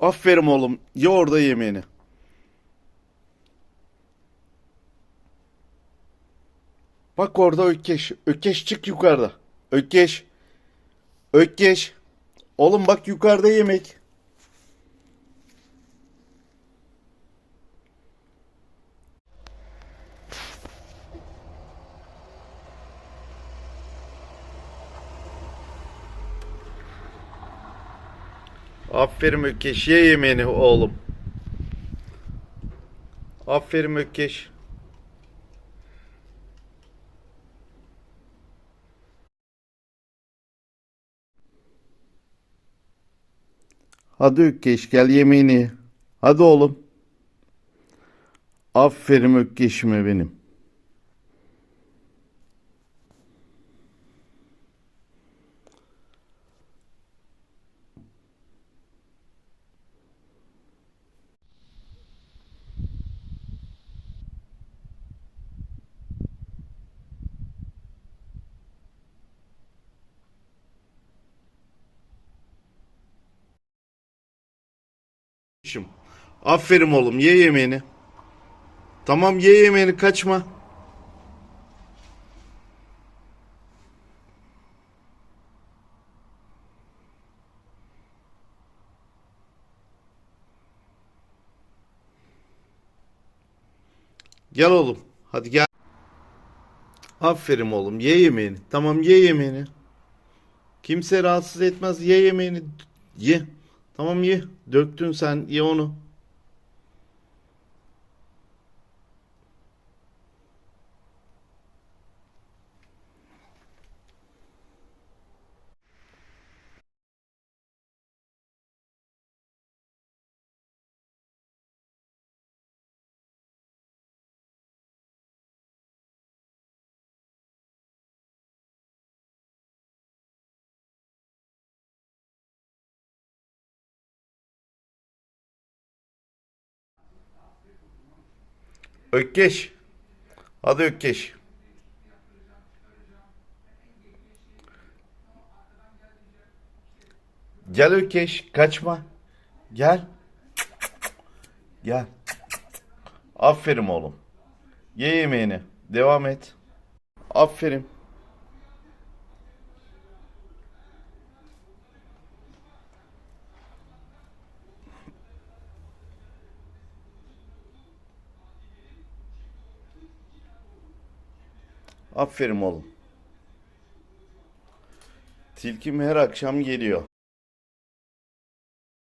Aferin oğlum. Ye orada yemeğini. Bak orada Ökkeş. Ökkeş çık yukarıda. Ökkeş. Ökkeş. Oğlum bak yukarıda yemek. Aferin Ökkeş. Ye yemeğini oğlum. Aferin Ökkeş. Hadi Ökkeş gel yemeğini ye. Hadi oğlum. Aferin Ökkeş'ime benim. Şım. Aferin oğlum ye yemeğini. Tamam ye yemeğini kaçma. Gel oğlum. Hadi gel. Aferin oğlum ye yemeğini. Tamam ye yemeğini. Kimse rahatsız etmez ye yemeğini. Ye. Tamam ye. Döktün sen ye onu. Ökkeş. Hadi Ökkeş. Gel Ökkeş. Kaçma. Gel. Gel. Aferin oğlum. Ye yemeğini. Devam et. Aferin. Aferin oğlum. Tilkim her akşam geliyor.